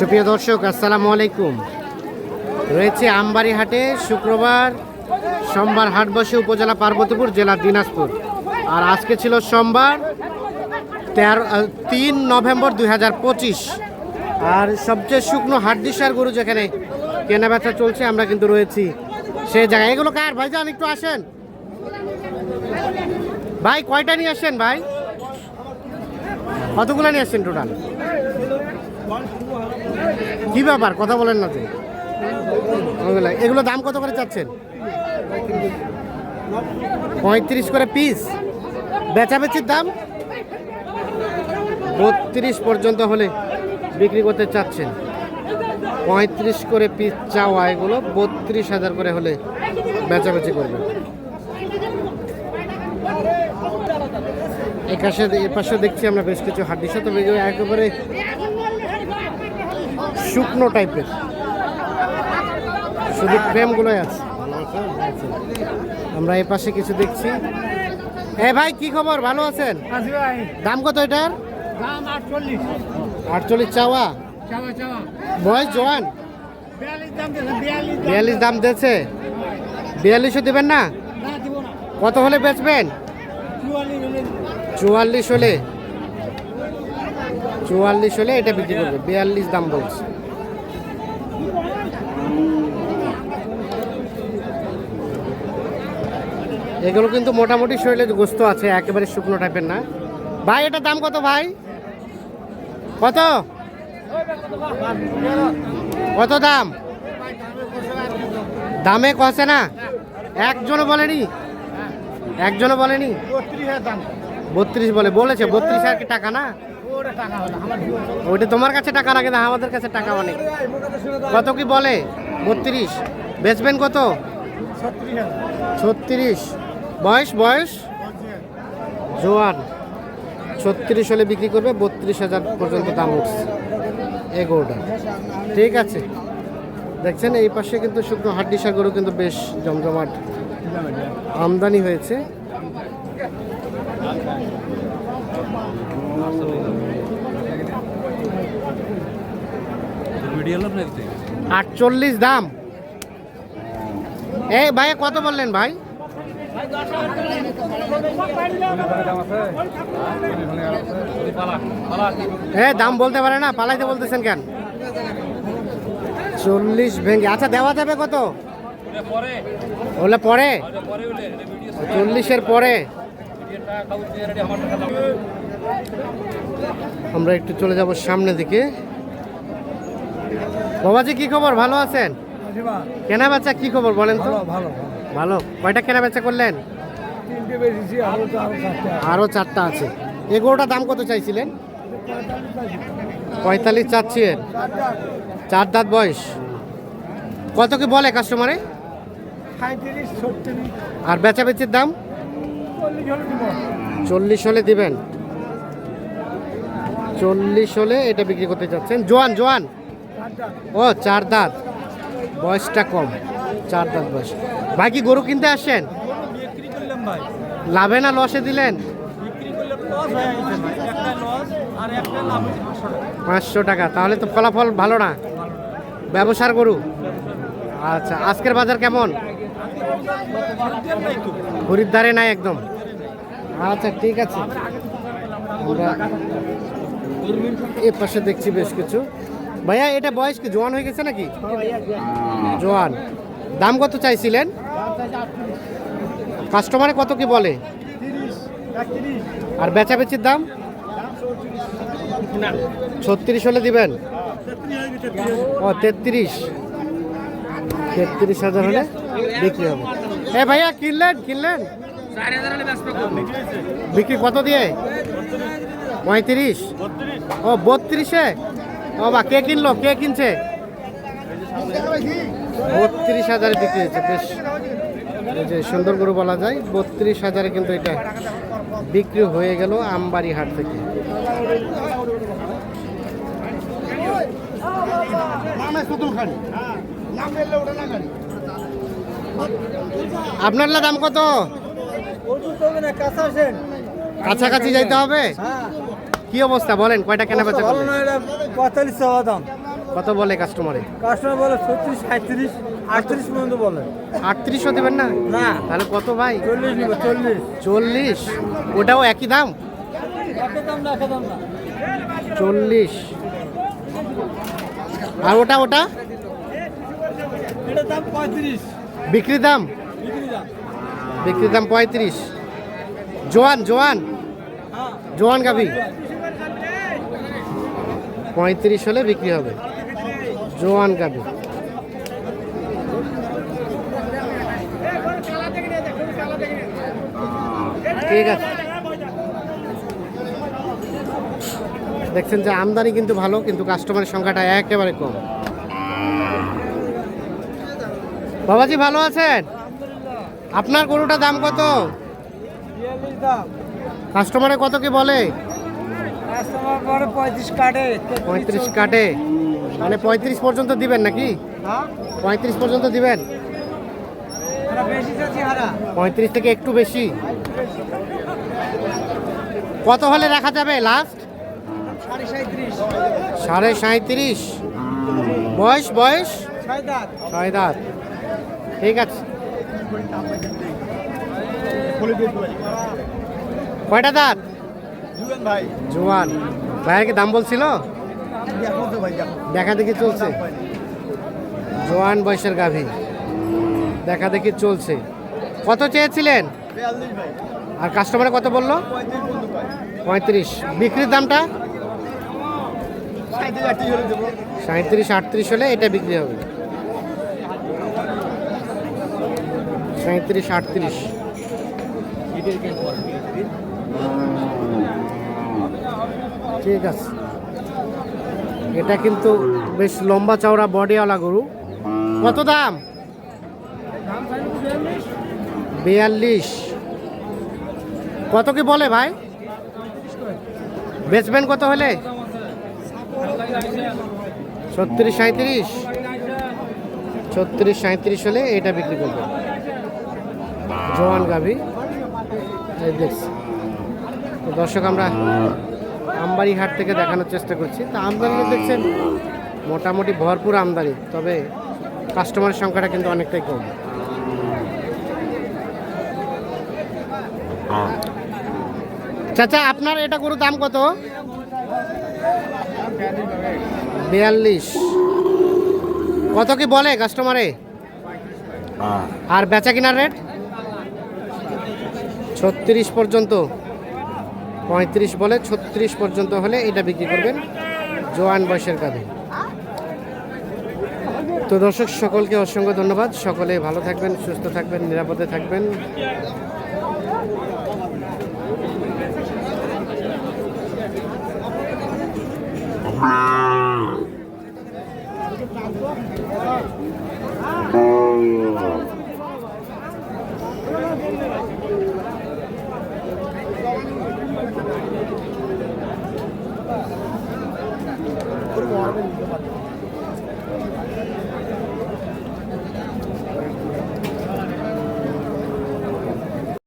সুপ্রিয় দর্শক, আসসালামু আলাইকুম। রয়েছে আমবাড়ি হাটে শুক্রবার সোমবার হাট বসে উপজেলা পার্বতীপুর, জেলা দিনাজপুর। আর আজকে ছিল সোমবার তেরো তিন নভেম্বর দুই হাজার পঁচিশ। আর সবচেয়ে শুকনো হাট দিশার গরু যেখানে কেনা বেচা চলছে, আমরা কিন্তু রয়েছি সেই জায়গায়। এগুলো কার? ভাইজান, একটু আসেন। ভাই, কয়টা নিয়ে আসেন ভাই? কতগুলো নিয়ে আসছেন টোটাল কি ব্যাপার? কথা বলেন না যে এগুলো দাম কত করে চাচ্ছেন? পঁয়ত্রিশ করে পিস বেচাবেচির দাম? বত্রিশ পর্যন্ত হলে বিক্রি করতে চাচ্ছেন। পঁয়ত্রিশ করে পিস চাওয়া, এগুলো বত্রিশ হাজার করে হলে বেচাবেচি করবেন একাশে এপাশে দেখছি আমরা বেশ কিছু হাড্ডিসা। তবে একেবারে শুকনো টাইপের। শুধু ফ্রেমগুলোই আছে। আমরা এ পাশে কিছু দেখছি। এ ভাই কি খবর? ভালো আছেন? দাম কত এটার? আটচল্লিশ। চাওয়া? বয়স জোয়ান? বিয়াল্লিশ দাম দিয়েছে বিয়াল্লিশও দেবেন না? না দিব না। কত হলে বেচবেন? চুয়াল্লিশ হলে? চুয়াল্লিশ হলে এটা বিক্রি করবে বিয়াল্লিশ দাম বলছে। এগুলো কিন্তু মোটামুটি শরীরে গোস্ত আছে একেবারে শুকনো টাইপের না। ভাই এটার দাম কত ভাই? কত? কত দাম? দামে কষে না? একজনও বলেনি? একজনও বলেনি? বত্রিশ বলে বলেছে বত্রিশ আর কি টাকা না? ওইটা তোমার কাছে টাকা লাগে না, আমাদের কাছে টাকা অনেক। কত কি বলে? বত্রিশ। বেচবেন কত? ছত্রিশ। বয়স বয়স? জোয়ান। ছত্রিশ হলে বিক্রি করবে, বত্রিশ হাজার পর্যন্ত দাম উঠছে। এগোটা ঠিক আছে। দেখছেন, এই পাশে কিন্তু শুকনো হাড্ডিসা গরু কিন্তু বেশ জমজমাট। আমদানি হয়েছে। আটচল্লিশ দাম। এই ভাই কত বললেন ভাই? হ্যাঁ দাম বলতে পারে না, পালাইতে বলতেছেন কেন? চল্লিশ ভেঙে আচ্ছা দেওয়া যাবে কত? হলে পরে? চল্লিশের পরে? আমরা একটু চলে যাব সামনের দিকে। বাবাজি কি খবর? ভালো আছেন? কেনা বেচা কি খবর বলেন তো? ভালো কয়টা কেনা বেচা করলেন আরও চারটে আছে। এগুলোটা দাম কত চাইছিলেন? পঁয়তাল্লিশ চাচ্ছেন চার দাঁত বয়স। কত কি বলে কাস্টমারে? আর বেচা বেচির দাম চল্লিশ হলে দিবেন। চল্লিশ হলে এটা বিক্রি করতে চাচ্ছেন। জোয়ান জোয়ান। ও, চার দাঁত। বয়সটা কম, চার দাঁত বয়স। ভাই, কি গরু কিনতে ভাই লাভে না লসে দিলেন? পাঁচশো টাকা, তাহলে তো ফলাফল ভালো না। ব্যবসার গরু? আচ্ছা আজকের বাজার কেমন? খরিদ্দারে নাই একদম। আচ্ছা ঠিক আছে। এ পাশে দেখছি বেশ কিছু। ভাইয়া, এটা বয়স কি? জোয়ান হয়ে গেছে নাকি? জোয়ান। দাম কত চাইছিলেন? কাস্টমারে কত কি বলে? আর বেচাবেচির দাম? ছত্রিশ হলে দিবেন? ও, তেত্রিশ। তেত্রিশ হাজার হলে বিক্রি হবে। এ ভাইয়া, কিনলেন? কিনলেন? বিক্রি কত দিয়ে? পঁয়ত্রিশ। ও, বত্রিশে? ও বা কে কিনলো? কে কিনছে? বত্রিশ হাজারে বিক্রি হয়েছে বেশ। যে সুন্দর গরু বলা যায় বত্রিশ হাজারে কিন্তু এটা বিক্রি হয়ে গেল আমবাড়ি হাট থেকে। আপনার দাম কত? কাছাকাছি যাইতে হবে? হ্যাঁ। কি অবস্থা? বলেন কয়টা কেনা বেচা করলেন? পঁয়তাল্লিশ টাকা দাম। কত বলে কাস্টমারে কাস্টমার বলে ছত্রিশ সাঁত্রিশ আটত্রিশ পর্যন্ত বলে। আটত্রিশশো দেবেন না? না। তাহলে কত ভাই? চল্লিশ নিবে চল্লিশ। চল্লিশ। ওটাও একই দাম? একে দাম না একে দাম না। চল্লিশ। আর ওটা ওটা? দাম বিক্রি দাম? বিক্রির দাম। পঁয়ত্রিশ। জোয়ান জোয়ান। হ্যাঁ। জোয়ান গাভি। পঁয়ত্রিশ হলে বিক্রি হবে। জোয়ান গাভি। ঠিক আছে। দেখছেন যে আমদানি কিন্তু ভালো কিন্তু কাস্টমারের সংখ্যাটা একেবারে কম। বাবাজি ভালো আছেন? আপনার গরুটা দাম কত? কাস্টমারে কত কি বলে? পঁয়ত্রিশ কাটে। মানে পঁয়ত্রিশ পর্যন্ত দিবেন নাকি? হ্যাঁ। পঁয়ত্রিশ পর্যন্ত দিবেন? পঁয়ত্রিশ থেকে একটু বেশি। কত হলে রাখা যাবে লাস্ট সাড়ে সাঁত্রিশ বয়স বয়স? ছয় দাঁত। ঠিক আছে। কয়টা দাঁত? ভাই। জোয়ান। ভাইয়ের কি দাম বলছিল? দেখো দেখো চলছে। জোয়ান বয়সের গাভী। দেখা দেখি চলছে। কত চেয়েছিলেন? আর কাস্টমারে কত বলল? পঁয়ত্রিশ বিক্রির দামটা? সাঁত্রিশ আটত্রিশ হলে এটা বিক্রি হবে। সাঁত্রিশ আটত্রিশ। ঠিক আছে। এটা কিন্তু বেশ লম্বা চওড়া বডিওয়ালা গরু। কত দাম? বিয়াল্লিশ। কত কি বলে ভাই? বেচবেন কত হলে? ছত্রিশ সাঁত্রিশ ছত্রিশ সাঁত্রিশ হলে এটা বিক্রি করবে জোয়ান গাভি। দেখছি। দর্শক, আমরা আমবাড়ি হাট থেকে দেখানোর চেষ্টা করছি। তা আমদানি দেখছেন মোটামুটি ভরপুর আমদানি তবে কাস্টমারের সংখ্যাটা কিন্তু অনেকটাই কম। চাচা আপনার এটা গরুর দাম কত? বিয়াল্লিশ। কত কি বলে কাস্টমারে আর বেচা কিনার রেট ছত্রিশ পর্যন্ত। পঁয়ত্রিশ বলে ছত্রিশ পর্যন্ত হলে এটা বিক্রি করবেন জোয়ান বয়সের কাঁধে তো দর্শক, সকলকে অসংখ্য ধন্যবাদ। সকলে ভালো থাকবেন, সুস্থ থাকবেন, নিরাপদে থাকবেন। করব